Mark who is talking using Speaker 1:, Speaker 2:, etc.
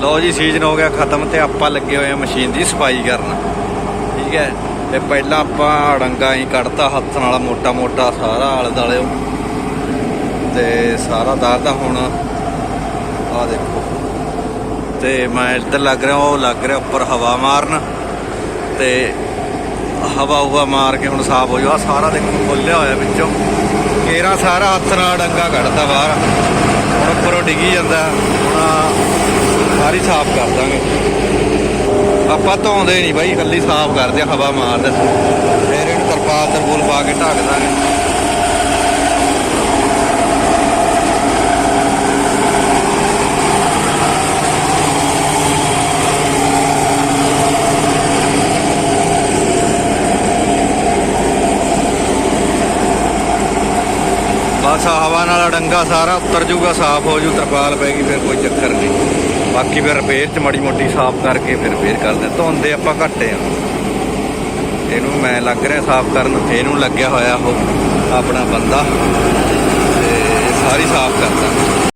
Speaker 1: ਲਓ ਜੀ ਸੀਜ਼ਨ ਹੋ ਗਿਆ ਖਤਮ ਤੇ ਆਪਾਂ ਲੱਗੇ ਹੋਏ ਆ ਮਸ਼ੀਨ ਦੀ ਸਫ਼ਾਈ ਕਰਨ। ਠੀਕ ਹੈ, ਤੇ ਪਹਿਲਾਂ ਆਪਾਂ ਅੜੰਗਾ ਹੀ ਕੱਢਤਾ, ਹੱਥ ਨਾਲ ਮੋਟਾ ਮੋਟਾ ਸਾਰਾ ਆਲੇ ਦਾਲੇ ਤੇ ਸਾਰਾ ਦਾਦਾ ਹੁਣ ਆ ਦੇਖੋ। ਤੇ ਮੈਂ ਇੱਧਰ ਲੱਗ ਰਿਹਾ, ਉਹ ਲੱਗ ਰਿਹਾ ਉੱਪਰ ਹਵਾ ਮਾਰਨ। ਤੇ ਹਵਾ ਹੁਵਾ ਮਾਰ ਕੇ ਹੁਣ ਸਾਫ਼ ਹੋ ਜਾਊ। ਆਹ ਸਾਰਾ ਦੇਖੋ ਖੋਲਿਆ ਹੋਇਆ ਵਿੱਚੋਂ। ਕੇਰਾ ਸਾਰਾ ਹੱਥ ਨਾਲ ਡੰਗਾ ਕੱਢਦਾ ਬਾਹਰ। ਹੁਣ ਉੱਪਰੋਂ ਡਿੱਗੀ ਜਾਂਦਾ। ਹੁਣ ਸਾਰੀ ਸਾਫ਼ ਕਰ ਦਾਂਗੇ। ਆਪਾਂ ਧੋਂਦੇ ਨਹੀਂ ਬਾਈ ਇਕੱਲੀ ਸਾਫ਼ ਕਰਦੇ ਆ, ਹਵਾ ਮਾਰਦੇ ਫਿਰ ਇਹਨੂੰ ਤਰਪਾਲ ਤਰਪੂਲ ਪਾ ਕੇ ਢੱਕ ਦਾਂਗੇ। ਬਸ ਹਵਾ ਨਾਲ ਡੰਗਾ ਸਾਰਾ ਉੱਤਰ ਜਾਊਗਾ ਸਾਫ਼ ਹੋ ਜੂ ਤਰਪਾਲ ਪੈਗੀ ਫਿਰ ਕੋਈ ਚੱਕਰ ਨਹੀਂ। ਬਾਕੀ ਫਿਰ ਰਿਪੇਅਰ ਚ ਮਾੜੀ ਮੋਟੀ ਸਾਫ਼ ਕਰਕੇ ਫਿਰ ਰਿਪੇਅਰ ਕਰਦੇ ਧੋਂਦੇ ਆਪਾਂ ਘੱਟੇ ਆ। ਇਹਨੂੰ ਮੈਂ ਲੱਗ ਰਿਹਾ ਸਾਫ਼ ਕਰਨ, ਇਹਨੂੰ ਲੱਗਿਆ ਹੋਇਆ ਉਹ ਆਪਣਾ ਬੰਦਾ।